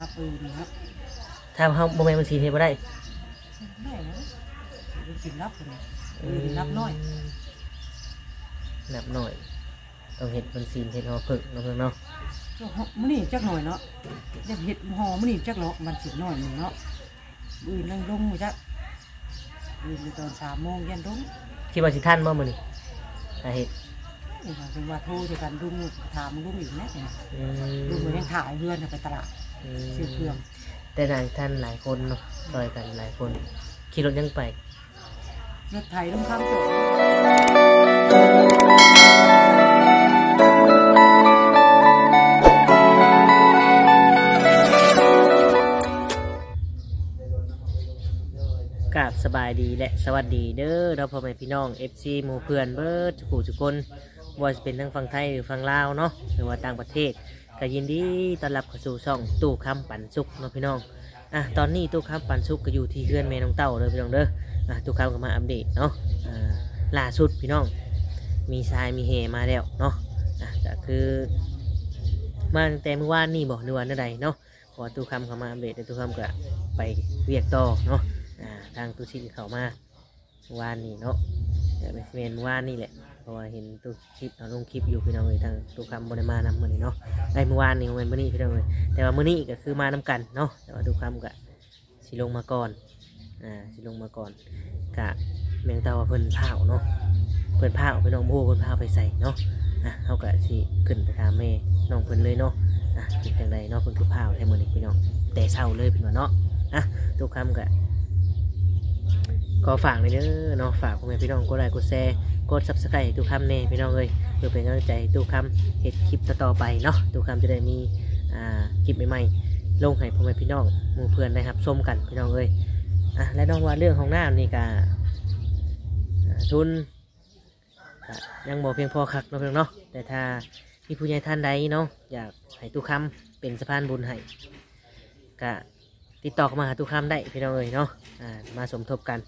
รับปืนนะครับถ้าเฮาบ่แม่นมันสิเฮ็ดบ่ได้ได้แล้วไปกินรับเลยปืนรับน้อยนับหน่อย ต้องเฮ็ดมันซีนเฮ็ดฮอเพิ่งเนาะเพิ่นเนาะมันนี่จักหน่อยเนาะจะเห็ดหอมันนี่จักหรอกมันสิหน่อยหนึ่งเนาะปืนนั่งลงมาจ้ะปืนในตอนสามโมงเย็นลงคิดว่าสิทันบ่มื้อนี้ถ้าเฮ็ดนี่ค่ะเป็นว่าโทรจะกันลุงถามลุงอีกนะอืมลุงมันยังถ่ายเพื่อนไปตลาดม ซื้อเครื่องแต่นางท่านหลายคนเนาะซอยกันหลายคนขี่รถยังไป รถไถลุงข้ามจอดกราบสบายดีและสวัสดีเด้อเราพ่อแม่พี่น้อง FC หมู่เพื่อนเบิร์ดทุกผู้ทุกคนบ่ว่าจะเป็นทั้งฝั่งไทยหรือฝั่งลาวเนาะหรือว่าต่างประเทศ ก็ยินดีต้อนรับเข้าสู่ช่องตู้คำปันสุกเนาะพี่น้องอะตอนนี้ตู้คำปันสุกก็อยู่ที่เพื่อนแม่น้องเต้าเลยพี่น้องเด้ออะตู้คำก็มาอัปเดตเนาะอ่าล่าสุดพี่น้อง มีทรายมีเฮมาแล้วเนาะอะก็คือมาตั้งแต่เมื่อวานนี่บอกในวันใดเนาะพอตู้คำเข้ามาอัปเดตแต่ตู้คำก็ไปเรียกต่อเนาะอ่าทางตู้ชิดเข้ามาเมื่อวานนี่เนาะเดี๋ยวในเมื่อวานนี่แหละ ราะว่าเห็นตู้ชิดเอาลงคลิปอยู่พี่น้องเลยทางตู้คำบริมานำมันนี่เนาะได้เมื่อวานนี่เมื่อวันนี้พี่น้องเลยแต่ว่ามื้อนี้ก็คือมานำกันเนาะแต่ว่าตู้คำก็สิลงมาก่อนอ่าสิลงมาก่อนกะแมงตาว่าเพิ่นเผาเนาะเพิ่นเผาพี่น้องโบ้เพิ่นเผาไปใส่เนาะอะเขาก็สิขึ้นไปถามแม่น้องเพิ่นเลยเนาะอะเป็นจังไดเนาะเพิ่นคือเผาให้มื้อนี้พี่น้องแต่เช้าเลยพี่น้องเนาะอะตู้คำก็ ก็ฝากเลยเด้อเนาะฝากพ่อแม่พี่น้องกดไลค์กดแชร์กดซับสไครต์ทุกคำเน่พี่น้องเลยเพื่อเป็นกำลังใจทุกคำเห็ดคลิปต่อๆไปเนาะทุกคำจะได้มีอ่าคลิปใหม่ๆลงให้พ่อแม่พี่น้องหมู่เพื่อนได้ครับชมกันพี่น้องเลยอะและน้องว่าเรื่องของน้ำนี่กาทุนยังบ่เพียงพอคักเนาะพี่องเนาะแต่ถ้ามีผู้ใหญ่ท่านใดเนาะอยากให้ทุกคำเป็นสะพานบุญให้ก็ติดต่อเข้ามาหาทุกคำได้พี่น้องเลยเนาะมาสมทบกัน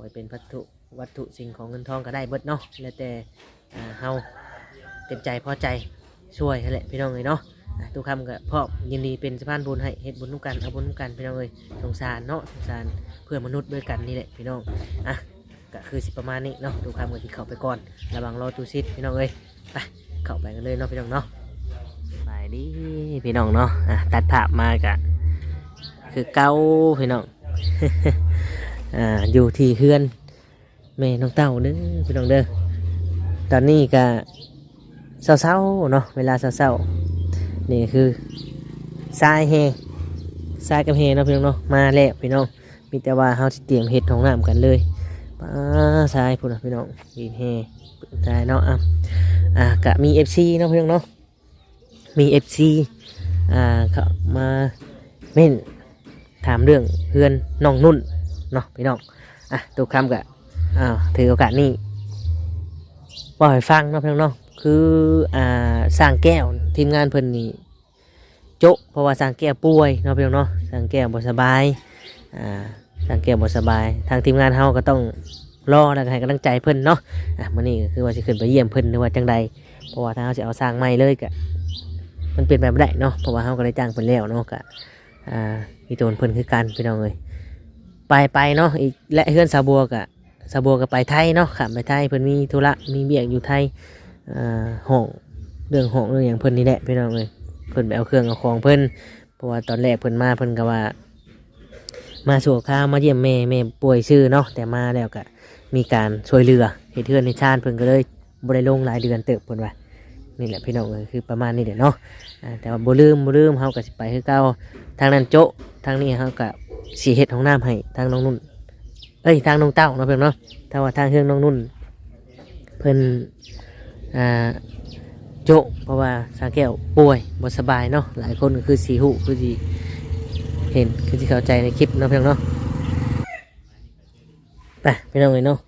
บ่เป็นวัตถุวัตถุสิ่งของเงินทองก็ได้เบิดเนาะแล้วแต่อ่าเฮาเต็มใจพอใจช่วยนั่นแหละพี่น้องเลยเนาะอะทุกคำก็พร้อยินดีเป็นสะพานบุญให้เฮ็ดบุญนุกันเอาบุญนุกันพี่น้องเลยสงสารเนาะสงสารเพื่อนมนุษย์ด้วยกันนี่แหละพี่น้องอะก็คือสิประมาณนี้เนาะทุกคำก็ที่เข้าไปก่อน ระวังรอตูซิดพี่น้องเลยไปเข้าไปกันเลยเนาะพี่น้องเนาะไปดิพี่น้องเนาะอะตัดภาพมากะคือเก้าพี่น้อง อ่าอยู่ที่เฮือนแม่น้องเต้าเด้อพี่น้องเด้อตอนนี้ก็เศร้าๆเนาะเวลาเศร้าๆนี่คือทรายเฮทรายกับเฮเนาะพี่น้องเนาะมาแล้วพี่น้องมีแต่ว่าเฮาสิเตรียมเห็ดของน้ำกันเลยป้าทรายพุ่นนะพี่น้องดีเฮทรายเนาะอะอ่ากะมี FC เนาะพี่น้องเนาะมี FC อ่าเขามาเม่นถามเรื่องเพื่อนน้องนุ่น เนาะพี่น้องอะตัวคำกะอ่าถือโอกาสนี้บอกให้ฟังเนาะพี่น้องเนาะคืออ่าสร้างแก้วทีมงานเพิ่นนี่โจะเพราะว่าสร้างแก้วป่วยเนาะพี่น้องเนาะสร้างแก้วบ่สบายอ่าสร้างแก้วบ่สบาย ทางทีมงานเฮาก็ต้องรอแล้วก็ให้กำลังใจเพิ่นเนาะอะมื้อนี้ก็คือว่าสิขึ้นไปเยี่ยมเพิ่นหรือว่าจังใดเพราะว่าถ้าเฮาสิเอาสร้างใหม่เลยก็มันเป็นแบบบ่ได้เนาะเพราะว่าเฮาก็ได้จ้างเพิ่นแล้วเนาะก็อ่ามีตัวเพิ่นคือกันพี่น้องเอ้ย ไปไปเนาะอีกและเพื่อนสาวบัวกะสาวบัวก็ไปไทยเนาะขับไปไทยเพิ่อนมีธุระมีเบียกอยู่ไทยอ่าห้องเรื่องห้องเรื่องอย่างเพิ่อนนี่แหละพี่น้องเลยเพิ่อนไปเอาเครื่องเอาของเพิ่อนเพราะว่าตอนแรกเพิ่อนมาเพิ่อนก็ว่า มาสู่ข้าวมาเยี่ยมแม่แม่ป่วยชื่อเนาะแต่มาแล้วก็มีการช่วยเหลือเหตุเทือนในชาติเพิ่อนก็เลยบ่ได้ลงหลายเดือนเติบเพิ่อนว่านี่แหละพี่น้องเลยคือประมาณนี้เดี๋ยวเนาะอ่าแต่ว่าบ่ลืมบ่ลืมเฮาก็สิไปคือเก่า ทางนั้นโจะทางนี้เฮาก็สีเห็ดของน้ำให้ทางน้องนุ่น เอ้ยทางน้องเต้าเนาะเพื่อนเนาะถ้าว่าทางเครื่องน้องนุ่น เพิ่นอ่าโจะเพราะว่าสาแก้วป่วยบ่สบายเนาะหลายคนก็คือสีหูคือสีเห็นคือที่เข้าใจในคลิปเนาะเพื่อนเนาะไปพี่น้องเลยเนาะ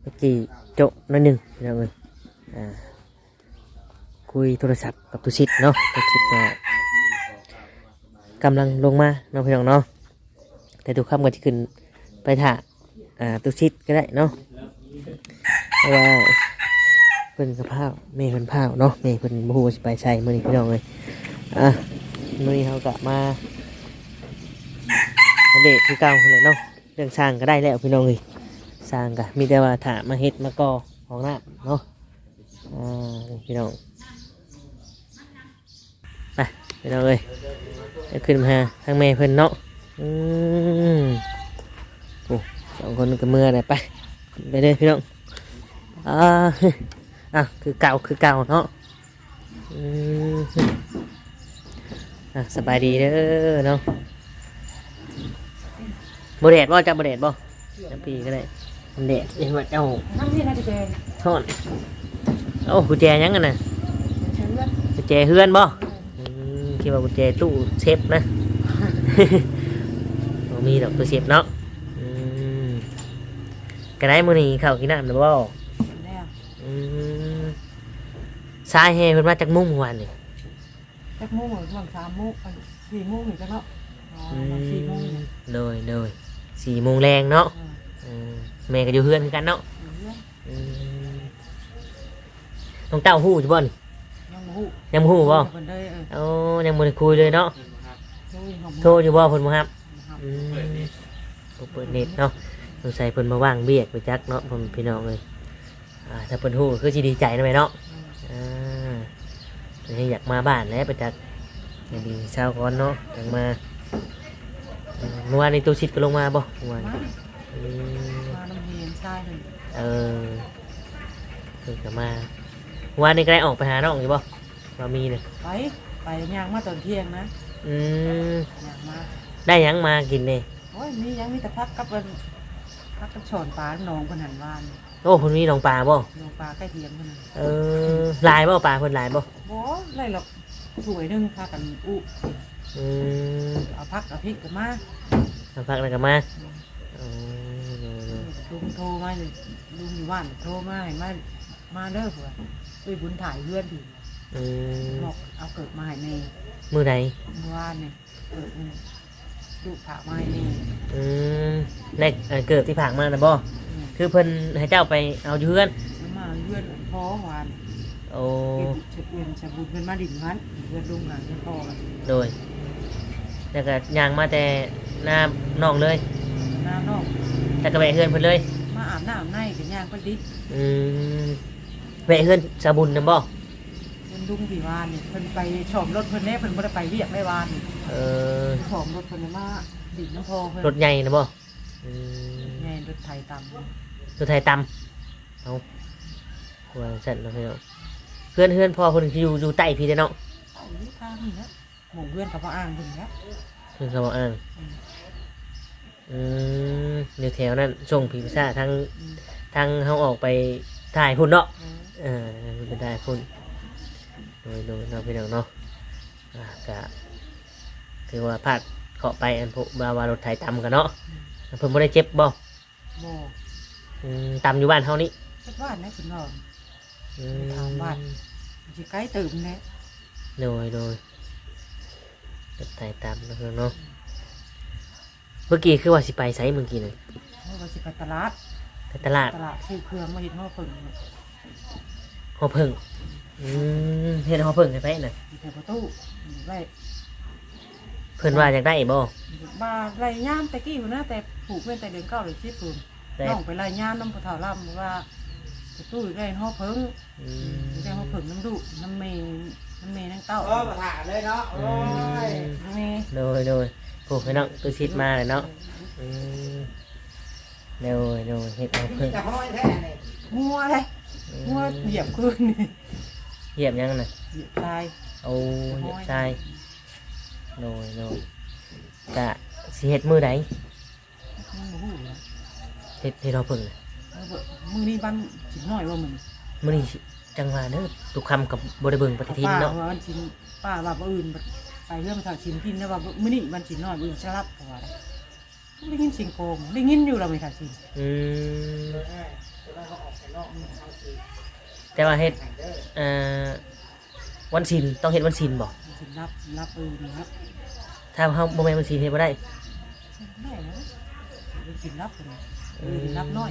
เมื่อกี้โจะน้อยหนึ่งพี่น้องเลยอ่าคุยโทรศัพท์กับตุชิตเนาะตุชิตก็ กำลังลงมาเนาะพี่น้องเนาะแต่ทุกคำก็จะขึ้นไปถ่าอ่าตุชิดก็ได้เนาะเพราะว่าเพิ่นกระเพาเมย์เพิ่นเผาเนาะเมย์เพิ่นบูสิไปใส่มื่อนี้พี่น้องเลยอะมื้อนี้เขากะมาอัปเดตคือเก่าเลยเนาะเรื่องสร้างก็ได้แล้วพี่น้องเอ้ยสร้างก็มีแต่ว่าถามาเฮ็ดมาก่อของน้ำเนาะอ่าพี่น้องไปพี่น้องเอ้ย จะขึ้นมาทางแม่เพิ่นเนาะอืมโอ้สองคนก็เมื่อไหร่ไป ไปเลยพี่น้องอ่าอะคือเก่าคือเก่าเนาะอืมอะสบายดีเด้อเนาะบแดดบ่จับบแดดบ่จับปีก็ได้มันแดดเห็นว่าเจ้านั่งที่น่าจะเจอทอนโอ้กุญแจยังกันนะเชิญเลือดกุญแจเฮือนบ่อืม คิดว่ากุญแจตู้เซฟนะบ่มีดอกตู้เซฟเนาะอืมก็ได้มื้อนี้ข้าวกินน้ำหรือบ่แล้วอืมสายแห่เพิ่นมาจากมุ้งเมื่อวานนี่จักโมงหรือประมาณสามโมงอันสี่โมงหรือจักเนาะอ๋ออืประมาณสี่โมงมเนี่ยเลยเลยสี่โมงแรงเนาะเอออืมแม่ก็อยู่เฮือนคือกันเนาะ อยู่เลือดอืมน้องเต้าหู้อยู่บ่นี่ยังบ่ ฮู้ยังบ่ฮู้บ่เพิ่นได้เออเอ้ายังบ่ได้คุยเลยเนาะโทรหอมโทรอยู่บ่เพิ่นบ่รับครับอืมบ่เปิดเน็ตเนาะสงสัยเพิ่นมาว่างเบียกไปจักเนาะพ่อแม่พี่น้องเอ้ยอ่าถ้าเพิ่นฮู้คือสิดีใจนะแม่เนาะอ่าเพิ่นอยากมาบ้านแล้วไปจักอย่างดีเช้าก่อนเนาะจังมาอืมเมื่อวานนี้ตู้ชิดก็ลงมาบ่เมื่อวานมาอืมมาน้ำเย็นใช่เลยเออเพิ่งจะมาวันนี้ก็ได้ออกไปหาน้องอยู่บ่ มามีเนี่ยไปไปย่างมาตอนเที่ยงนะอืมย่างมาได้หยังมากินเนี่ยโอ้ยมียังมีแต่พักกับเป็นพักกับช้อนปลาหนองเพิ่นหันวานโอ้คนมีน้องปลาบ่หนองปลาใกล้เทียมเพิ่นน่ะเออลายบ่ปลาคนลายบ่บ่ไรหรอกสวยหนึงพากันอุอืมเอาพักเอาพริกกันมามาพักแล้วก็มาอ๋อลุงโทรมาเลยลุงอยู่บ้านโทรมาให้มามาเด้อเผื่อไปบุญถ่ายเพื่อนพี่ อืมบอกเอาเกิดมาให้ในมือใดเมื่อวานเนี่ยเกิดนี่ลูกผ่ามาให้ในอืมได้เอ่อเกิดที่ผากมานะบ่คือเพิ่นให้เจ้าไปเอาอยู่เพื่อนมันมาเพื่อนพ่อหวานโอ้เก็บเงินสบุญเพื่อนมาดิ่งวันเพื่อนลุงหลังเพื่อนพ่อกันโดยแล้วก็ย่างมาแต่หน้าน้องเลยหน้านอกแต่ก็แวะเฮือนเพิ่นเลย มาอาบน้ำอาบในกันย่างก็ดิบอืมแวะเฮือนสาบุญนะบ่เพื่อน ลุงพี่วานเนี่ยเพิ่นไปชมรถเพิ่นแน่เพิ่นบ่ได้ไปเรียกได้วานนี่เออชมรถเพิ่นมาดิ่งน้ำพอเพิ่นรถใหญ่นะบ่อืมไงรถไทยตามรถไทยตำเอาควรสั่นเนาะพี่น้องเพื่อนเพื่อนพ่อเพิ่นอยู่อยู่ใต้พี่เด้อเนาะเอาอยู่ทางนี่นะหมู่เพื่อนกับพ่ออ้างเพิ่นครับเพิ่นเขาบอกอ่างอืมอยู่แถวนั้นส่งผีพิซซ่าทางอืมทางเฮาออกไปถ่ายพุ่นเนาะ เออเออไปได้พุ่น โดยโดยเนาะพี่น้องเนาะอะก็ถือว่าพลาดเคาะไปอันพวกบาวารถไถตำกันเนาะเพิ่นบ่ได้เจ็บบ่บ่อืมตำอยู่บ้านเฮานี่คิดว่านะคุณน้อง อืมทางบ้าน สิใกล้ตื่มแน่โดยโดยรถไถตำเนาะพี่น้องเนาะเมื่อกี้คือว่าสิไปไสเมื่อกี้น่ะเมื่อวันสิไปตลาด ไปตลาดตลาดซื้อเครื่องมาเห็นห่อเพิ่งหอเพิ่ง อืมเฮ็ดหอเพิ่งให้ไปน่ะอยู่แต่ประตูไว้เพิ่นว่าอยากได้บ่บ้าไรย่ามตะกี้อยู่นะแต่ผูกเป็นแต่เดือนเก้าเลยชิบปุ่นแต่น้องไปไรย่ามน้ำปลาเถาล่ำว่าประตูได้ห่อเพิ่งอืมได้ห่อเพิ่งน้ำดุน้ำเมย์น้ำเมย์นั่งเต้าเออมาถามเลยเนาะโอ้ยน้ำเมย์โดยโดยโอ้พี่น้องตัวชิดมาเลยเนาะอืมโดยโดยเฮ็ดหอมีเพิ่งแต่ห้อยแท้นี่งัวเลยงัวเหยียบขึ้นนี่ เหยียบยังน่ะเหยียบทรายโอ้เหยียบทรายโดยโดยกะสิเฮ็ดมือใดมันบ่ฮู้เลยเฮ็ดเฮ็ดหอเพิ่งน่ะเอาเถอะมึงนี่บ้านสิน้อยว่ามึงมื้อนี้สิจังหวะเด้อตุกคำกับบ่ได้เบิ่งปฏิทินป้าเนาะว่าวันชินป้าว่าบ่อื่นไปเรื่องทางชินพินนะว่ามื้อนี้วันชินน้อยมื้ออื่นสลับเพราะว่าได้ยินเสียงโกงได้ยินอยู่เราไม่ทันชินอืมเออ แล้วเขาออกไปนอกนี่เขาสิแต่ว่าเฮ็ดให้เด้อเอ่อวันศิลต้องเฮ็ดวันศิลบ่ชินนับนับเออนับถ้าเฮาบ่แม่นวันศิลเฮ็ดบ่ได้ได้นะชินนับเลยเออนับน้อย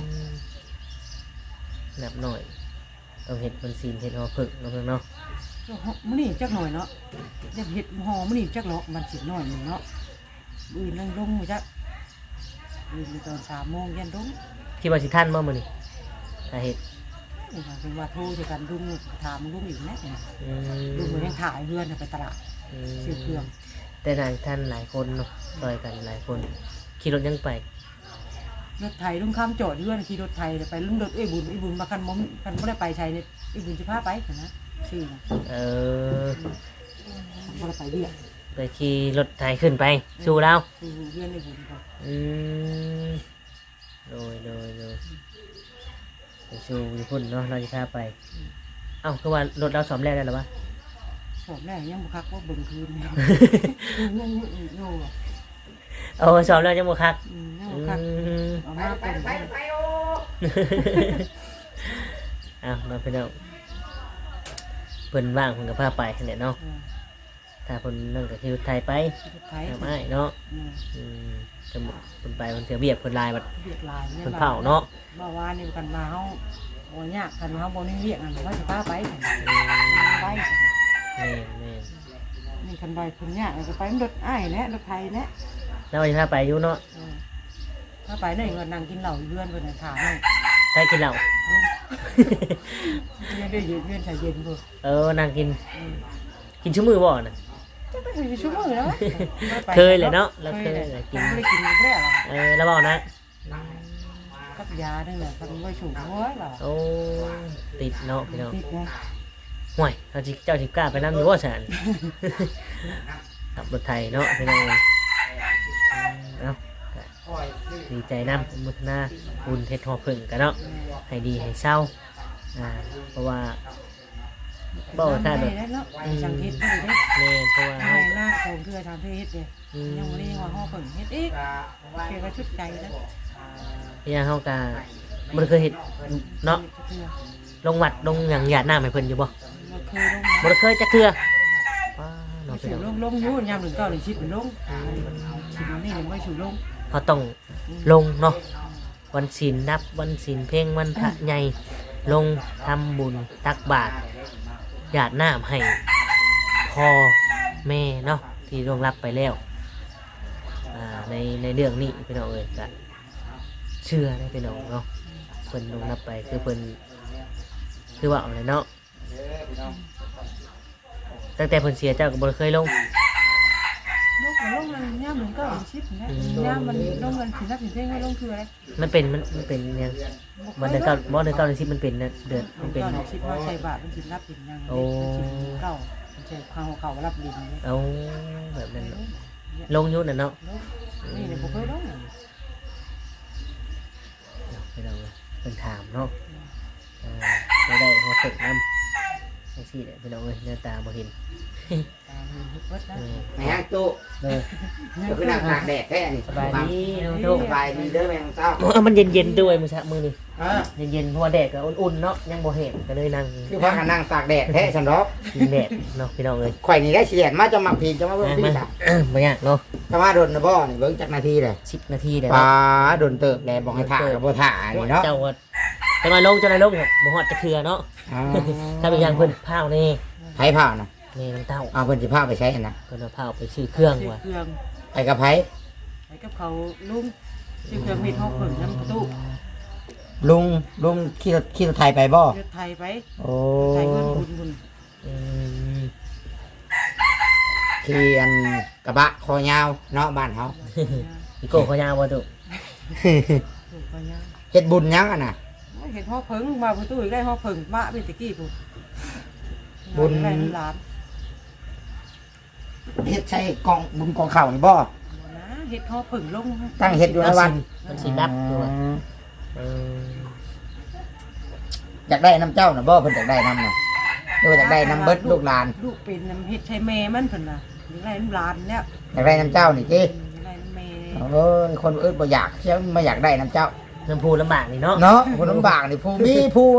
นับน้อยต้องเฮ็ดวันศิลเฮ็ดหอเพิ่งเนาะเพิ่นเนาะมื้อนี้จักหน่อยเนาะอยากเฮ็ดหอมื้อนี้จักหรอกมันสิน้อยหนึงเนาะอื่นนั่งลงอยู่จักอื่นอยู่ตอน3โมงยันลงคิดว่าสิท่านบ่มื้อนี้สาเหตุ นี่ค่ะเว่าโทรสิกันลุงถามลุงอีกนะอืมลุงมันยังถ่ายเฮือนไปตลาดมซื้อเครื่องแต่นางท่านหลายคนเนาะซอยกันหลายคนขี่รถยังไปรถไถลุงข้ามจอดเฮือนขี่รถไถเลยไปลุงรถเอ้บุญไอ้บุญมาคันมมคันบ่ได้ไปใช้เนี่ยไอ้บุญสิพาไปนะชื่เออบ่ได้ไปเรียกไปขี่รถไถขึ้นไปสู่เราชื่อเฮือนไอ้บุญก็อืมโดยโดยโดย สู่ญี่ปุ่นเนาะเราจะพาไป เอ้าคือว่ารถเราสอมแรกได้หรอวะสอบแรกยังบ่คักว่าเบิ่งคืนเนี่ยยังอยู่อีกโน่อะเอาสอมแล้วยังบ่คักอืมยังอืบ่คักมเอาไปมาไปเป็นไปไปโอ้อ้าวมาพี่น้องเพิ่นว่างเพิ่นก็พาไปนั่นแหละเนาะเออถ้าเพิ่นนั่นก็ขี่รถไถไปรถไถทำไอ้เนาะอืมอืม เพิ่นเพิ่นไปเพิ่นเถือเบียกเพิ่นลายบัดเรียกลายยเพิ่นเผาเนาะ บ่ว่านี่กันมาเฮาบ่ยากกันมาเฮาบ่นี่เรียกอันว่าสิพาไปเห็นอืมไปแม่นแม่นนี่คันใบคุณยากก็ไปมันรถอ้ายแนะรถไทยแนะแล้วว่าจะพาไปอยู่เนาะเออถ้าไปนี่ก็นั่งกินเหล้าอยู่เรือนเพิ่นน่ะถามให้ไปกินเหล้า เรือนได้เย็นเรือนใส่เย็นพุ่นเออนั่งกินอืมกินชั่วมือบ่น่ะ จะไปถึงชั่วโมงแล้วเคยเลยเนาะเราเคยเลยกิกินนไม่ได้กินกันแล้วเออแล้วบอกนะกับยานั่นแหละคันไว้ฉุกหัวล่ะโอ้ติดเนาะพี่น้องติดไงห่วยเขาจิเจ้าจิกล้าไปนั่งอยู่ว่าฉันขับรถไทยเนาะพี่น้องอืมเอ้าก็ดีใจนำมุทนาบุญเทศทอพึ่งกันเนาะให้ดีให้เศร้าอ่าเพราะว่า บ่ถ้าได้แบบเนาะสังเกตได้เด้แม่เพราะว่าให้หน้าของเทื่อทางเทื่อเฮ็ดเด้อืม ยังบ่ได้ว่าฮ้อเพิ่นเฮ็ดอีกเกี่ยวกับชุดใจนะเนี่ยเขากะมันเคยเห็นเนาะเทื่อลงวัดลงอย่างหยาดน้ำให้เพิ่นอยู่บ่บ่เคยลงบ่ได้เคยจักเทื่อว้าไม่เนาะพี่สูน้องลงลงอยู่ยามหนึ่งเก้าหนึ่งชิดมันลงชิดนี่ยังไม่สูลงเขาต้องลงเนาะวันศีลนับวันศีลเพ่งวันพระใหญ่ลงทำบุญตักบาตร หยาดน้ำให้พ่อแม่เนาะที่ร่วงรับไปแล้วในในเรื่องนี้พี่น้องเอ้ยก็เชื่อได้พี่น้องเนาะเพิ่นลงรับไปคือเพิ่นคือว่าอะไรเนาะตั้งแต่เพิ่นเสียเจ้าก็บ่ได้เคยลง ลงลงมันยามหนึ่งเก้าหนึ่งชิดนะยามมันลงมันสินับสิเพ่งไม่ลงคืออะไรมันเป็นมันมันเป็นยังมันเดือนเก้าบ่เดือนเก้าเดือนสิบมันเป็นเดือนมันเป็นเก้าชิดว่าใส่บาทมันสินับเป็นยังโอ้เก้ามันใส่ข้าวเก่ารับดินเอาแบบนั้นเนาะลงอยุ่น่ะเนาะนี่เนี่ยผมเคยลงไปเราเป็นถามเนาะอ่าไม่ได้เขาฝึกน้ำ ไอ้ที่เนี่ยพี่น้องเอ้ยหน้าตาบ่เห็นตามีเบิดนะเออแหม่ตู้เออก็คือนั่งตากแดดแค่นี้สบายดีน้องสโจ๊กบายดีเด้อแม่ของเจ้าเออมันเย็นเย็นๆด้วยมือชะมือนี่เออเย็นเย็นๆเพราะว่าแดดก็อุ่นๆเนาะยังบ่เห็นก็เลยนั่งคือพากันนั่งตากแดดแท้ฉันหรอกกินแดดเนาะพี่น้องเอ้ยข่อยนี่ได้เฉียดมาจะมาพีจะมาเบิ่งอะพี่มาจ้ะเออบ่ยากเนาะจะมาโดนนะบ่นี่เบิ่งจักนาทีเลยสิบนาทีเดี๋ยวปลาเนาะโดนเติบแลบอกให้ถ่ากับบ่ถ่านี่เนาะเจ้าว่า จะมาลงจะมาลงครับบ่ฮอดจะเทือเนาะอ๋อถ้าเป็นอย่างเพิ่นพาวนี่ไผผ่านะนี่น้ำเต้าเอาเพิ่นสิพาไปใช้หั่นนะเพิ่นเอาพาวไปซื้อเครื่องว่ะเครื่องไปกับไผไปกับเขาลุงชื่อเครื่องมีท้องเพิ่งน้ำประตูลุงลุงขี่รถขี่รถไทยไปบ่รถไทยไปโอ้ไทยเงินบุญบุญอืมขี่อันกระบะคอยาวเนาะบ้านเฮาพี่โก้เขายาวบ่ตุถูกไปยังเฮ็ดบุญยังอะน่ะ เห็นห้อเพิ่งมาประตูอีกได้ห้อเพิ่งมาเป็นตะกี้ปุ๊บุญได้หลานเฮ็ดใช้กองบุญกองข้าวนี่บ่นะเห็ดห้อเพิ่งลงตั้งเฮ็ดอยู่ในวัดมันสิรับอยู่ว่ะอืมเอออยากได้น้ำเจ้าน่ะบ่เพิ่นอยากได้น้ำน่ะหรือว่าอยากได้น้ำเบิดลูกหลาน ลูกเป็นน้ำเห็ดใช้แม่มันเพิ่นน่ะอยากได้น้ำหลานเนี่ยอยากได้น้ำเจ้านี่ติอยากได้น้ำแม่เอ้ยคนอื่นบ่อยากเชื่อไม่อยากได้น้ำเจ้า น้ำพูลำบากนี่เนาะเนาะคนลำบากนี่ผู้มีผู้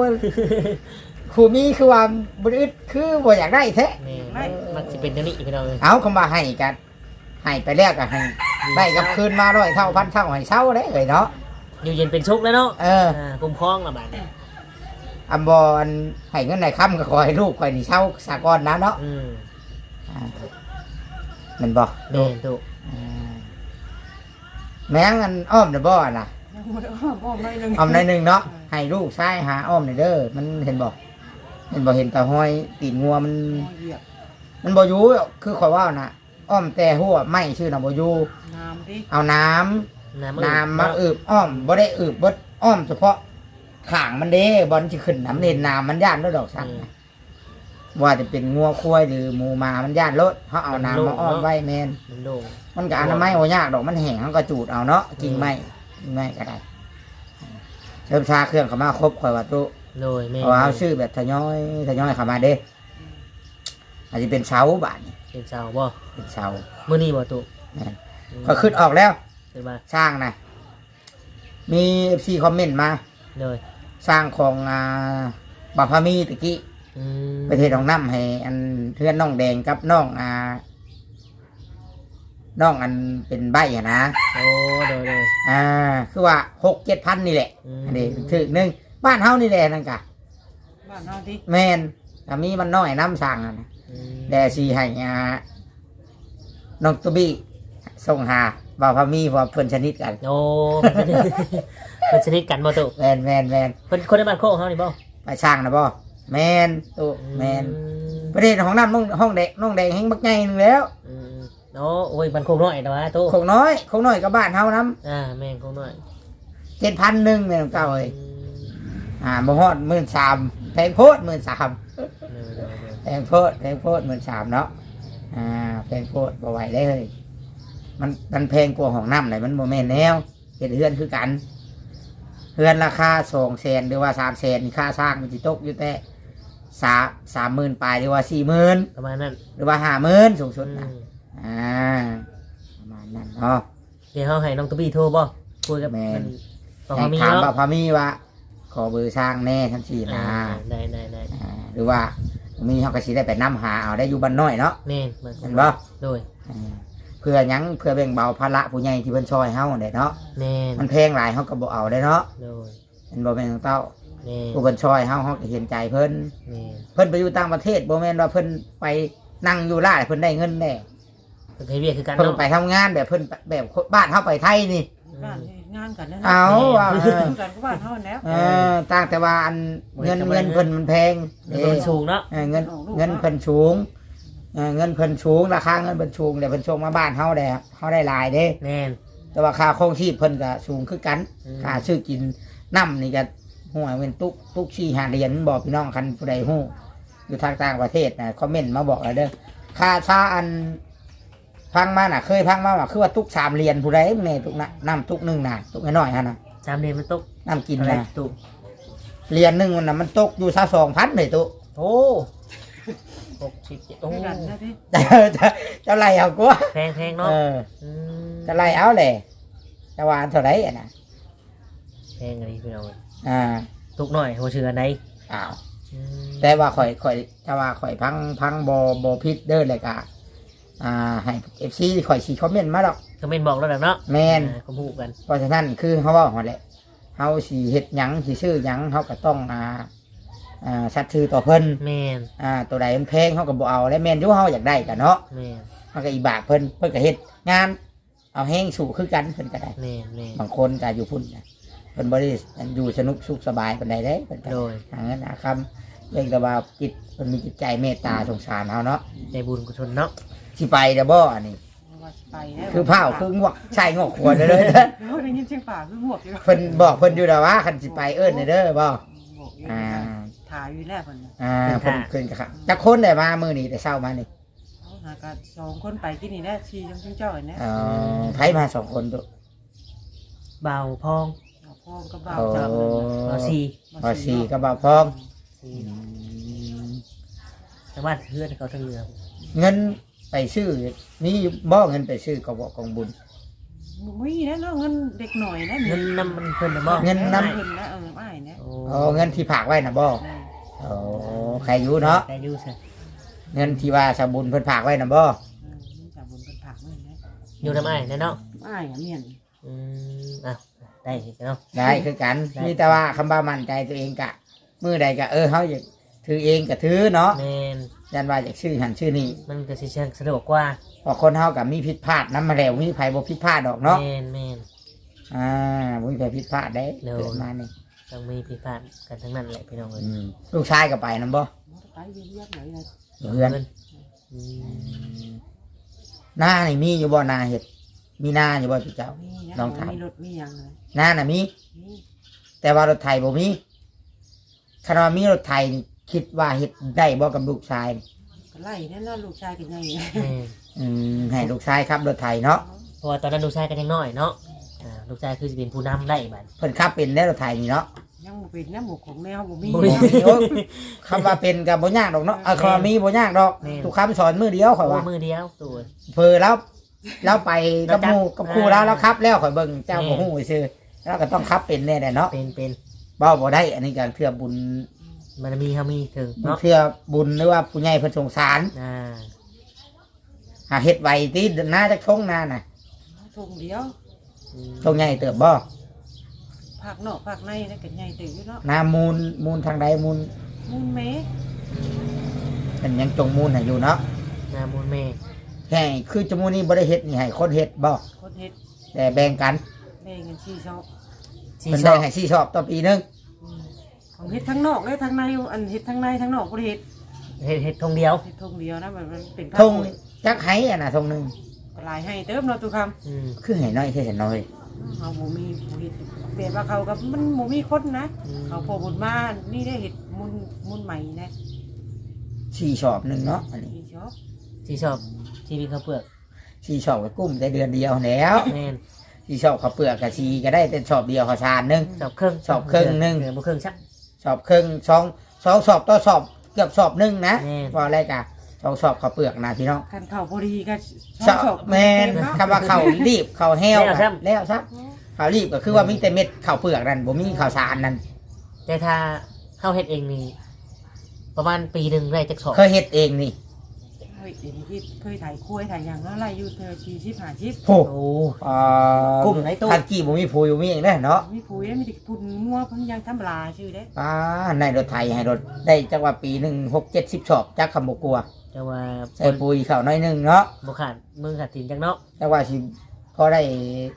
ผู้มีคือว่าบ่อึดคือบ่อยากได้แท้นี่มันสิเป็นเดี๋ยวนี้พี่น้องเอ้ยเอาคำว่าให้กันให้ไปแล้วก็ให้ได้กลับคืนมาร้อยเท่าพันเท่าให้เช่าได้เลยเนาะอยู่เย็นเป็นสุขแล้วเนาะเอออ่าคุ้มครองละบาดนี้อันบอลให้เงินในค่ำก็ขอให้ลูกคอยนี่เช่าสากลนะเนาะอืมอ่าแมันบอกแม่นตุแม้งอันอ้อมเดบ่อะน่ะยัง บ่ได้อ้อมอ้อมหน่อยหนึงอ้อมในอยหนึ่งเนาะให้ลูกชายหาอ้อมในอยเด้อมันเห็นบอกเห็นบอกเห็นแต่ห้อยตีนงัวมัน อ้อมเหยียบมันบ่อยู่คือขอยว่าน่ะอ้อมแต่หัวไม่ชื่อน่ะบ่อยู่น้ำดิเอาน้ำน้ำน้ำมาอึบอ้อมบ่ได้อึบบ่อ้อมเฉพาะขางมันเด้บอลสิขึ้นน้ำเล่นน้ำมันย่านด้วยดอกสันนะว่าจะเป็นงัวควายหรือหมูหมามันย่านรถเขาเอาน้ำมาอ้อมไว้แมนมันโด่งมันก็อนามัยบ่ยากดอกมันแห้งเขาก็จูดเอาเนาะกิ่งไม้กิ่ง ไม้ก็ได้เชิมชาเครื่องเขามาครบข่อยว่าตุโดยแม่นเพราะว่าเอาชื่อแบบทยอยทยอยเข้ามาเด้อาจจะเป็นเสาบาทนี่เป็นเสาบ่เป็นเสามื้อนี้บ่ตุแม่นก็ขึ้นออกแล้วเป็นว่าสร้างนะมีเอฟซีคอมเมนต์มาโดยสร้างของอ่าบาพามีตะกี้อืมประเทศของน้ำให้ อันเพื่อนน้องแดงกับน้องอ่า น้องอันเป็นใบอะนะ โอ้โดยโดย อ่า คือว่าหกเจ็ดพันนี่แหละ อืม อันนี้ถึงหนึ่งบ้านเฮานี่แหละนั่นกะบ้านเฮาดิแมนแต่มีมันน้อยน้ำสั่งอะนะอืมแต่สีให้อ่าน้องตุบี้ส่งหาบาพามีเพราะเพื่อนชนิดกัน โอ้เพิ่นสนิทเพิ่นสนิทกันบ่ตุแมนแมนแมนเพิ่นคนในบ้านโคกเฮานี่บ่ไปสร้างนะบ่แมนตุแมนอืมประเทศของน้ำน้องห้องเด็กน้องแดงแห่งบักใหญ่หนึงแล้ว อืม โอ้โอ้ยบ้านโคกน้อยแต่ว่าตุคงน้อยคงน้อยกับบ้านเฮาน้อ่าแม่งโคกน้อยำเจ็ดพันหนึ่งเนี่ยน้องเก้าเอ้ยอืมอ่าบ่ฮอดหมื่นสามแพงโพดหมื่นสามโดยโดยโดยแพงโพดแพงโพดหมื่นสามเนาะอ่าแพงโพดบ่ไหวได้เลยมันมันแพงกว่าของน้ำเลยมันโมเมนแนวเห็ดเฮือนคือกันเฮือนราคาสองแสนหรือว่าสามแสนนี่ค่าสร้างมันจิตกอยู่แต่สามสามหมื่นปลายหรือว่าสี่หมื่นประมาณนั้นหรือว่าห้าหมื่นสูงสุดอืนะม อ่าประมาณนั้นเนาะ เดี๋ยวเฮาให้น้องตุ๊บี้โทรบ่คุยกับแม่นมันต่อให้มีถามเนาะว่าพามีว่า ขอเบอร์สร้างแน่ทั้งสี่อ่านะได้ได้ได้อ่าหรือว่ามีเขาก็สิได้ไปนํหาเอาได้อยู่บ้านน้อยเนาะแม่นมันเห็นบ่โดยอ่าเพื่อหยังเพื่อแบ่งเบาภาระผู้ใหญ่ที่เพิ่นช่วยเฮาได้เนาะแม่นมันแพงหลายเฮาก็บ่เอาได้เนาะโดยเห็นบ่แม่นของเต้าแม่นผู้เพิ่นช่วยเฮาเฮาก็เห็นใจเพิ่นแม่นเพิ่นไปอยู่ต่างประเทศบ่แม่นว่าเพิ่นไปนั่งอยู่ร้านเพิ่นได้เงินแน่ เพิ่นเคยเรียกคือกันเพิ่นเนาะไปทำงานแบบเพิ่นแบบบ้านเฮาไปไทยนี่ บ้านนี่งานกันแล้วนะเอาว่าเออกันก็บ้านเฮาแล้วเออต่างแต่ว่าอันเงินเงินเพิ่นมันแพงเงินมันสูงเนาะ เออเงินเงินเพิ่นสูงเออเงินเพิ่นสูงราคาเงินเพิ่นสูงเดี๋ยวเพิ่นส่งมาบ้านเฮาได้เฮาได้หลายเด้ แม่น แต่ว่าค่าครองชีพเพิ่นก็สูงคือกันอืม ค่าซื้อกินน้ำนี่ก็หัวเป็นตุกตุกชีหาเหรียญบอกพี่น้องคันผู้ใดฮู้อยู่ทางต่างประเทศนะคอมเมนต์มาบอกเลยเด้อค่าชาอัน พังมาน่ะ เคยพังมาว่าคือว่าตุกสามเหรียญผู้ใดแม่ตุกนะน้ำตุกหนึ่งน่ะตุกน้อยๆฮะนะจำเดือนมันตกน้ำกินอะไรนะตุเหรียญหนึ่งมันน่ะมันตกอยู่ซะสองพันเลยตุโอ้หกสิบเจ็ดโอ้คือกันนะดิจะจะจะไล่เอากูแพงแพงเนาะเออมจะไล่เอาเลยจะวาอันเท่าไรอะนะแพงอะไรพี่น้องอ่าตุกหน่อยหัวเชืออันใดอ้าว อืมแต่ว่าข่อยข่อยจะว่าข่อยพังพังบอบอพิษเด้อเลยกะ อ่าให้เอฟซีข่อยสีคอมเมนต์มาหรอก ก็เป็นบอกแล้วเนาะแมนอ่าก็พูดกัน เพราะฉะนั้นคือเขาเว่าหอดแหละเฮาสีเฮ็ดหยังสีชื่อหยังเขาก็ต้องอ่าอ่าชัดชื่อต่อเพิ่นแม่นอ่าตัวใดมันแพงเขาก็บ่เอาและแมนอยุ่เฮาอยากได้กันเนาะแม่นเขาก็อีบากเพิ่นเพิ่นก็เฮ็ดงาน เอาแห้งสู่คือกันเพิ่นก็ได้ แม่นแม่นบางคนก็อยู่พุ่นนะเพิ่นบ่ได้อยู่สนุกสุขสบายปานใดเด้เพิ่นก็โดยหาเงินหาคำเรื่องแต่ว่าจิตมันมีจิตใจเมตตาสงสารเขาเนาะใจบุญกุศลเนาะ สิไปเด้อบ่อันนี้ว่าสิไปแล้วคือเผาคืองวกใช่งวกขวดเด้อเด้อเฮาได้ยินเสียงป่าคือหมวกอยู่เพิ่นบอกเพิ่นอยู่แล้วว่าคันสิไปเอิ้นเด้อบ่บอกอยู่อ่าถ่ายอยู่แล้วเพิ่นน่ะอ่าเพิ่นขึ้นกับจักคนได้มามื้อนี้แต่เช้ามานี่เอาหากันสองคนไปกินนี่แหละชีจังจังเจ้าเนี่ยเอ่อไผมาสองคนตุ เบาพองเอาพ่อก็บ่าวโอ้จับเบาซีบ่สี่ก็บ่พร้อมซีชาวบ้านเพื่อนเขาทั้งเรือเงิน ไปซื้อมีบ่เงินไปซื้อกระบอกกองบุญมีนะเนาะเงินเด็กหน่อยนะเงินนำมันเพิ่นนะบ่เงินนเงินนะเอออ้ายนะโอ้อ๋อเงินที่ฝากไว้น่ะบ่แม่โอ้ใครอยู่เนาะแต่อยู่ซะเงินที่ว่าสมบุญเพิ่นฝากไว้น่ะบ่เออมันจะบุญเป็นผักเลยนะอยู่น้ำอ้ายแน่เนาะอ้ายอะเมียนอืมอะได้สิเนาะ ได้คือกันได้ มีแต่ว่าคำว่ามั่นใจตัวเองกะ มือใดก็เออเฮาอยากถือเองก็ถือเนาะแม่น ยันว่าอยากชื่อหันชื่อนี่มันก็สิสะดวกกว่าเพอคนเฮากับมีผิดพลาดนำมาแล้วมีไผบ่ผิดพลาดดอกเนาะแม่นแม่น อ่าบ่มีไผผิดพลาดได้เดี๋ยวเกิดมานี่ต้องมีผิดพลาดกันทั้งนั้นแหละพี่น้องเอ้ยอืมลูกชายก็ไปนํบ่ไปเยี่ยมไหนเลยเพื่อนอืมหน้านี่มีอยู่บ่นาเฮ็ดมีหน้าอยู่บ่จุเจ้า มีนะลองถาม มีรถมีอย่างเลยหน้าน่ะมี มีแต่ว่ารถไถบ่มีคันว่ามีรถไถนี่ คิดว่าเฮ็ดได้บ่กับลูกชายนี่ก็ไล่นั่นเนาะลูกชายกันไงแม่นอืมให้ลูกชายขับรถไถเนาะเพราะว่าตอนนั้นลูกชายก็ยังน้อยเนาะอ่าลูกชายคือจะเป็นผู้นำได้บัด เพิ่นขับเป็นได้รถไถนี่เนาะยังบ่เป็นน้ำหมกของแมวบ่มีบ่มี โอ้ยคำว่าเป็นกับบ่ยากดอกเนาะเออคำว่ามีบ่ยากดอกแม่น ทุกคำสอนมือเดียวข่อยโอ้ว่า มือเดียวตัว เพอแล้วแล้วไปกับหมู่เราจับกับครูอ่าแล้วแล้วครับแล้วข่อยเบิ่งเจ้าแม่บ่ฮู้ซื่อแล้วก็ต้องขับเป็นแน่แน่เนาะเป็นเป็นเว้าบ่ได้ อันนี้ก็เพื่อบุญ มันมีเขามีถึงเนาะเพื่อบุญหรือว่าผู้ใหญ่เพิ่นสงสารอ่าหาเฮ็ดไว้ที่หน้าจักทงหน้าน่ะทงเดียวอืมทงใหญ่เติบบ่ภาคนอกภาคในนั่นกันใหญ่ตื่นอยู่เนาะหน้ามูลมูลทางใดมูลมูลเมเป็นยังจงมูลให้อยู่เนาะนามูลเมฆแห่คือจมูลนี้บ่ได้เฮ็ดนี่ให้คนเฮ็ดบ่คนเฮ็ดแต่แบ่งกันแม่เงินชี้ชอบที่เพิ่นชอได้บให้4ชอบต่อปีหนึงอืม ของเฮ็ดทั้งนอกและทั้งในอันเฮ็ดทั้งในทั้งนอกบ่ได้เฮ็ดเห็ดเห็ดทงเดียวเฮ็ดทงเดียวนะมันมันเป็นทงจักให้อะนะทงหนึงก็หลายให้เติมเนาะทุกคำอืมคือให้น้อยแท้ๆน้อยเฮาบ่มีบ่เฮ็ดแต่ว่าเขากับมันบ่มีคนนะ เขาพอบุญมานี่ได้เห็ดมุนมุนใหม่นะสี่ชอบหนึงเนาะอันนี้ที่ชอบที่ชอบที่มีข้าวเปลือกสี่ชอบก็กุ้มได้เดือนเดียวแล้วแม่นสี่ชอบข้าวเปลือกกับชีก็ได้แต่ชอบเดียวข้าวสารหนึงชอบเครื่องชอบเครื่องหนึ่งเหลือบ่เครื่องชัก ชอบครึ่งสองสองสอบต่อสอบเกือบสอบหนึงนะแม่น ว่าอะไรกะสองสอบข้าวเปลือกนะพี่น้องคันเข้าพอดีก็สอบแมนคำว่าข้าวรีบข้าวแห้วแล้วครับ แล้วซัข้าวรีบก็คือว่ามีแต่เม็ดข้าวเปลือกนั่นบ่มีข้าวสารนั่นแต่ถ้าเข้าเฮ็ดเองนี่ประมาณปีหนึ่งได้จักสอบเคยเฮ็ดเองนี่เฮ้ ยเดี๋ยวนี้ที่เคยถ่ายคุยถ่ายอย่างนั้นอะไรอยู่เธอชีชิบหาชิบโอ้โอ้อ่ากุ้มไหนตู้ ทันกี้บ่มีผู้อยู่มีเองเด้อเนาะมีปุ๋ยแล้วมีแต่พุ่นงัวเพิ่นยังทำลาชื่อเด้อ่าในรถไทยให้รถได้จักว่าปีหนึ่งหกเจ็ดสิบชอบจักคำบกลัวแต่ว่าใส่ปุ๋ยเข้าน้อยหนึงเนาะบ่ขาดมือขาดตีนจังเนาะแต่ว่าสิพอได้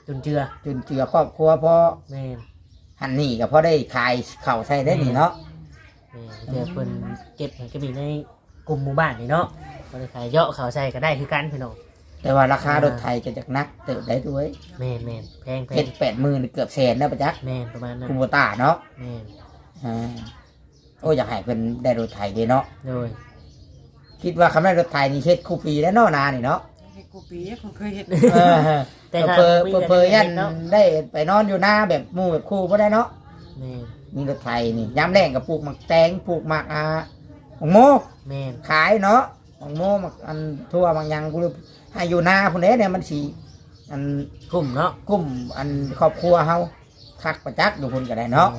จุนเจือจุนเจือครอบครัวพอแม่นหันนี่ก็พอได้ขายข้าวใส่ได้นี่เนาะ แม่นเดี๋ยวเพิ่นเก็บให้ก็มีในกลุ่มหมู่บ้านนี่เนาะ บ่ได้ขายเยอะเขาใส่ก็ได้คือกันพี่น้องแต่ว่าราคารถไทยก็จะนักเติบได้ด้วยแม่นแม่นแพงแพเพงชรแปดหมื่นเกือบแสนนะประจักษ์แม่นประมาณนั้นคุโบต้าเนาะแม่นอ่าโอ้อยากให้เพิ่นได้รถไทยเด้เนาะโดยคิดว่าคำได้รถไทยนี่เฮ็ดคู่ปีแล้วเนาะนานี่เนาะเฮ็ดกูปีเพิ่นเคยเฮ็ดเออแต่เพอมีเพอเพอยันเนาะได้ไปนอนอยู่หน้าแบบหมู่แบบคู่บ่ได้เนาะแม่นมีรถไทยนี่ยามแรงก็ปลูกหมักแตงปลูกหมักอ่าหมักโมแม่นขายเนาะห มักโมหมักอันทั่วบางอย่างกูให้อยู่หน้าพุ่นเด้เนี่ยมันสิอันกลุ่มเนาะกุ้มอันครอบครัวเฮาคักประจักษ์อยู่พุ่นก็ได้เนาะ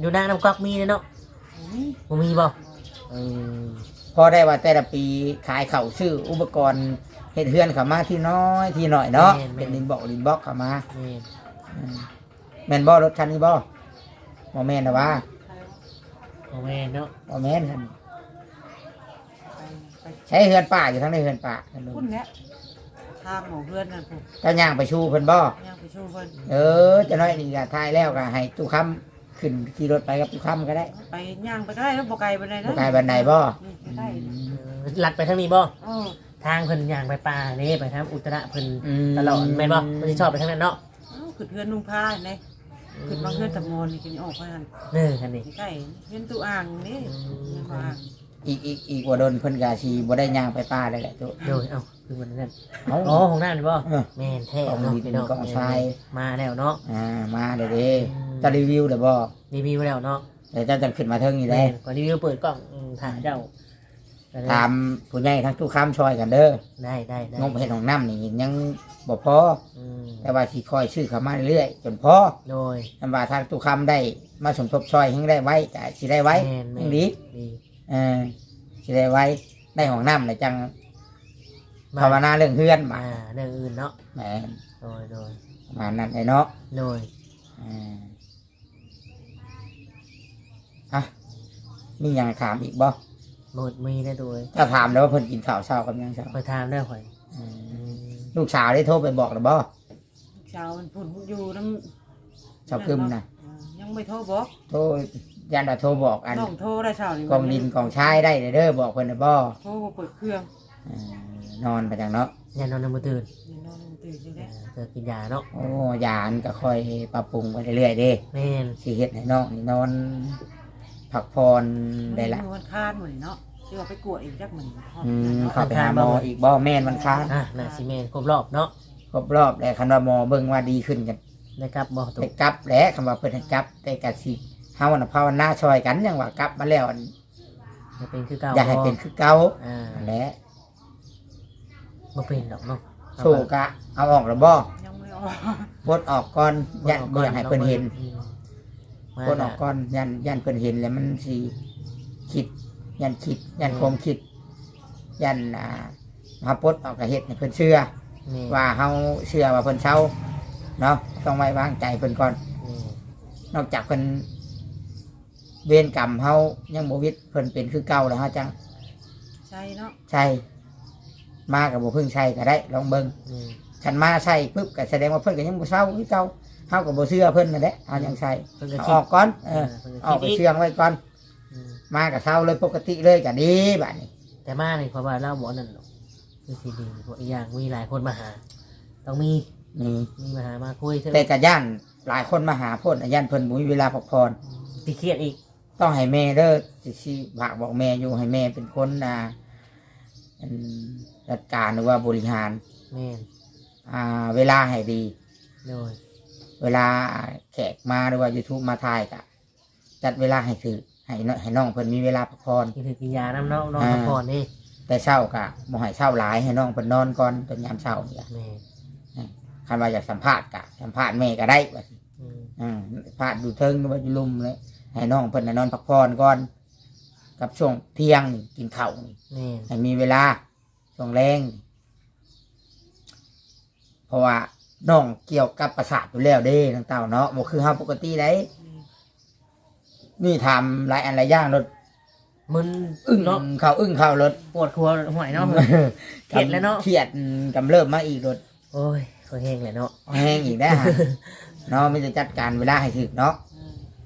อยู่หน้าน้ำก๊อกมีเลยเนาะนี่บ่มีบ่เออพอได้ว่าแต่ละปีขายเข่าวซื้ออุปกรณ์เฮ็ดเฮือนเข้ามาที่น้อยที่หน่อยเนาะเป็นดินบอกดินบล็อกเข้ามาแม่นอืมแม่นบ่รถคันนี้บ่บ่แม่นนะว่าบ่แม่นเนาะบ่แม่นคันไปไป ใช้เฮือนป่าอยู่ทั้งในเฮือนป่าพุ่นแล้วทางของเพื่อนนั่นพุ่นเจ้าย่างไปชูเพิ่นบ่ย่างไปชูเพิ่นเออจะน้อยนี่ก็ทายแล้วก็ให้ตู้ค้ำขึ้นขี่รถไปกับตู้ค้ำก็ได้ไปย่างไปก็ได้แล้วบ่ไกลปานใดนะบ่ไกลปานใดบ่นี่ไปได้เออลัดไปทางนี้บ่เออทางเพิ่นย่างไปป่านี่ไปทางอุตระเพิ่นมตลอดแม่นบ่เพิ่นสิชอบไปทางนั้นเนาะเอ้าขึ้นเพื่อนนุ่งผ้าเนี่ยขึ้นบางเพื่อนตะมอนนี่กินออกมาหั่นเด้อคันนี้ ใกล้เพื่อนตู้อ่างนี่เพื่อนตู้อ่าง อีกอีกอีกว่าโดนเพิ่นก็สิบ่ได้ย่างไปป่าเลยแหละตู้โดยเอ้าคือวันนั้นเอ้าอ๋อของนั่นบ่เออแม่นแท้ของเนาะดินพี่น้องของทราย มาแล้วเนาะอ่ามาเดี๋ยวเด้จะรีวิวเดี๋ยวบ่รีวิวแล้วเนาะเดี๋ยวเจ้าจะขึ้นมาเทิงนี่แม่ได้นก่อนรีวิวเปิดกล้องอืมถ่ายเจ้าตามผู้ใหญ่ทั้งตู้ค้ำช่วยกันเด้อได้ได้ได้งบเห็ดของน้ำนี่ยังบ่พอ อืมแต่ว่าสิคอยชื่อเขามาเรื่อยๆจนพอโดย อันว่าทางตู้ค้ำได้ มาสมทบช่วยให้ได้ไว้ก็สิได้ไว้แม่นแม่ยันงดีดี เออสิได้ไว้ได้ของน้ำเลยจังภาวนาเรื่องเฮือนมาอ่าเรื่องอื่นเนาะแหมโดยโดยประมาณนั้นเลยเนาะโดยอ่าอะมีหยังถามอีกบ่หมดมีได้ตัวถ้าถามแล้วว่าเพิ่นกินข้าวเช้ากับหยังเช้าคอยถามได้ข่อยอืมลูกสาวได้โทรไปบอกหรือบ่ลูกสาวมันพูดอยู่น้ำ ชาวกึมนะอ่ายังไม่โทรบอกโทร ยันว่าโทรบอกอันน้องโทรได้เช้านี่กองดินกองชายได้เด้อบอกเพิ่นน่ะบ่โทรบ่เปิดเครื่องเอ่อนอนไปจังเนาะยันนอนในมือตื่นยังนอนยังตื่นอยู่เอเด้อเจอกินยาเนาะโอ้ยานก็ค่อยปรับปรุงไปเรื่อยๆเด้แม่นสิเฮ็ดให้น้องนี่นอนพักผ่อนได้ละมื้อวันคานมื้อนี้เนาะที่ว่าไปกวดอีกจักมื้อนี้ฮอดอืมเนาะเข้าไปหาหมออีกบ่แม่นมันค้างอะน่าสิแม่นครบรอบเนาะครบรอบแล้วคันว่าหมอเบิ่งว่าดีขึ้นกัน ได้กลับบ่ตุไปกลับแหล้วคำว่าเพิ่นให้กลับแต่ก็สิ เฮาน่ะภาวนาช่วยกันยังว่ากลับมาแล้วอันจะเป็นคือเก่าอยากให้เป็นคือเก่าอ่านั่นแหละบ่เป็นดอกเนาะสู้กะ เอาออกแล้วบ่ยังไม่ออกบดออกก่อนยันบ่อยากให้เพิ่นเห็นอืมมาบดออกก่อนยันยันเพิ่นเห็นแล้วมันสิคิด ยันคิด ยันความคิด ยันอ่ามาปลดออกกระเฮ็ดให้เพิ่นเชื่อนี่ว่าเฮาเชื่อว่าเพิ่นเศร้าเนาะต้องไว้วางใจเพิ่นก่อนนี่นอกจากเพิ่น เวรกรรมเฮายังบ่วิตเพิ่นเป็นคือเก่าแล้วเฮาจังใช่เนาะใช่มากับบ่เพิ่งใช่ก็ได้ ลองเบิ่งนี่คันมาใช่ปุ๊บก็แสดงว่าเพิ่นก็ยังบ่เศร้าคือเก่าเฮาก็บ่เชื่อเพิ่นนั่นแหละเฮายังใช่เพิ่นก็เอาคิอดอกก่อนเออเพิ่นออกก็ไปคิดอีกเชื่องไว้ก่อน อืมมากับเศร้าเลยปกติเลยก็ดีบัดนี้ แต่มานี่เพราะว่าเราบ่นั่นหรอกคือสิดีเพราะอีกอย่างมีหลายคนมาหา ต้องมีนี่ มีมาหามาคุยเถอะแต่ก็ย่านหลายคนมาหาเพิ่นย่านเพิ่นบ่มีเวลาพักผ่อน ติเครียดอีก ต้องให้แม่เด้อสิสิฝากบอกแม่อยู่ให้แม่เป็นคนอ่าอืมจัดการหรือว่าบริหาร แม่นอ่า เวลาให้ดี โดยเวลาแขกมาหรือว่า YouTube มาถ่ายกะจัดเวลาให้ถือให้น้องให้น้องเพิ่นมีเวลาพักผ่อน กินถือกินยาน้ำเนาะนอนอ่าพักผ่อนนี่แต่เช้ากะบ่ให้เช้าหลายให้น้องเพิ่นนอนก่อนตอนยามเช้านี่ล่ะแม่นคันว่าอยากสัมภาษณ์กะสัมภาษณ์แม่ก็ได้ว่าสิอืมอืมสัมภาษณ์อยู่เทิงหรือว่าอยู่ลุมเลย ให้น้องเพิ่นน่ะนอนพักผ่อนก่อน กับช่วงเที่ยงนี่กินข้าวนี่แม่นให้มีเวลาช่วงแรงเพราะว่าน้องเกี่ยวกับประสาทอยู่แล้วเด้ทั้งเต่าเนาะบ่คือเฮาปกติได้นี่ทำหลายอันหลายอย่างรถมึนอึ้งเนาะเขาอึ้งเขารถปวดหัวห่วยเนาะเครียดแล้วเนาะเครียดกำเริบมาอีกรถโอ้ยก็แห้งเลยเนาะแห้งอีกได้ฮะเนาะไม่จะจัดการเวลาให้ถึกเนาะ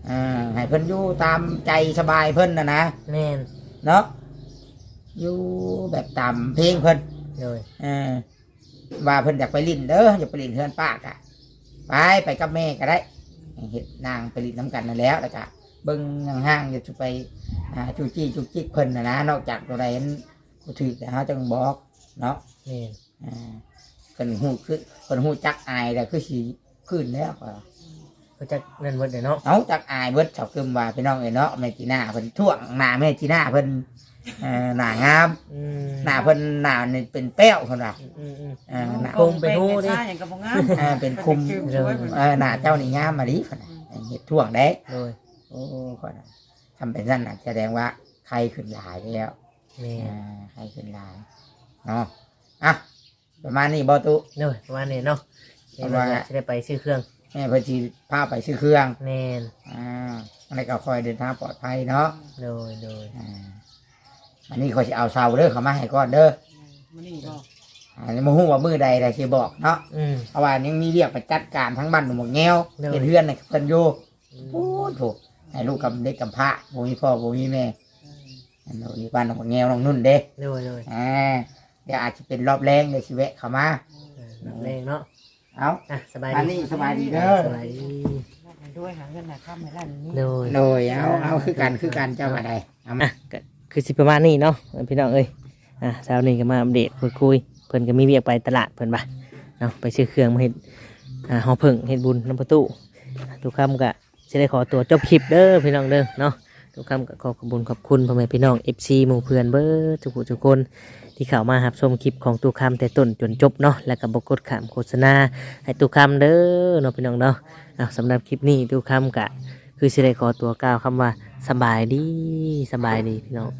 อ่าให้เพิ่นอยู่ตามใจสบายเพิ่นนะนะแม่นเนาะอยู่แบบตามเพลงเพิ่นโดยเออว่าเพิ่นอยากไปลินเด้ออยากไปลินเฮือนป้ากะไปไปกับแม่ก็ได้เห็ดนางไปลินน้ำกันนั่นแหล้วแล้วก็เบิ่งห่างๆอย่าจะไปอ่าจูจี้จุกจิกเพิ่นนะนะนอกจากตัวใดนั้นกูถือแต่เฮาจังบอกเนาะแม่นอ่าเพิ่นฮู้คือเพิ่นฮู้จักอายแล้วคือสิขึ้นแล้วก็ ก็จะนั่นเบิดเลยเนาะเอาจักอายเบิดเฉาคึมว่าพี่น้องเอ้ยเนาะแม่จีน่าเพิ่นท่วงหน้าแม่จีน่าเพิ่นเอ่อหน้างามอืมหน้าเพิ่นหน้านี่เป็นแป้วเพิ่นว่าอืมอืมอืมเอ่อหน้าคงเป็นหูดิใช่อย่างกับบ่งามเออเป็นคุมเป็นชื่อช่วยเพิ่นเออหน้าเจ้านี่งามมาดิเพิ่นน่ะเฮ็ดท่วงได้โดยโอ้ข่อยน่ะทำเป็นนั่นน่ะแสดงว่าใครขึ้นหลายแล้วแม่นอ่าใครขึ้นหลายเนาะอะประมาณนี้บ่ตุ โดยประมาณนี้เนาะเดี๋ยวเพราะเราว่าจะได้ไปซื้อเครื่อง แม่เพิ่นสิพาไปซื้อเครื่องแม่นอ่าอะไรก็คอยเดินทางปลอดภัยเนาะโดยโดยอ่าอันนี้เขาจะเอาเสาเด้อเขามาให้ก่อนเด้อมื้อนี้ก็อันนี้มาหูว่ามือใดแต่สิบอกเนาะอืม เพราะว่ายังมีเรียกไปจัดการทั้งบ้านหมวกแงวเด้อเห็นเพื่อนในเพิ่นอยู่อืมพูดถูกให้ลูกกับเด็กกับพระบ่มีพ่อบ่มีแม่อันนี้อยู่บ้านหมวกแงวน้องนุ่นเด้ โดยโดยอ่าเดี๋ยวอาจจะเป็นรอบแรงเดี๋ยวสิแวะเข้ามาเออนักเลงเนาะ เอาอะสบายอันดีนี้สบายดีเด้อสบายดีบอกให้ด้วยหาเงินหาค่ำให้ร้านนี้โดยโดยเอาเอาคือกันคือกันเจ้าก็ได้เอามา อะก็คือสิประมาณนี้เนาะพี่น้องเอ้ยอะเช้านี้ก็มาอัปเดตพูดคุยเพิ่นก็มีเรียกไปตลาดเพิ่นบ่ะเนาะไปซื้อเครื่องมาเฮ็ดอ่าหอเพิ่งเฮ็ดบุญน้ำประตูทุกคำก็จะได้ขอตัวจบคลิปเด้อพี่น้องเด้อเนาะทุกคำก็ขอขอบคุญขอบคุณพ่อแม่พี่น้อง FC หมู่เพื่อนเบิร์ทุกผู้ทุกคน ที่เข้ามารับชมคลิปของตูคำแต่ต้นจนจบเนาะแล้วก็บกดขามโฆษณาให้ตูคำเด้อเนาะพี่น้องเนาะะสำหรับคลิปนี้ตูคำกะ คือสิได้ขอตัวกล่าวคำว่าสบายดีสบายดีพี่น้อง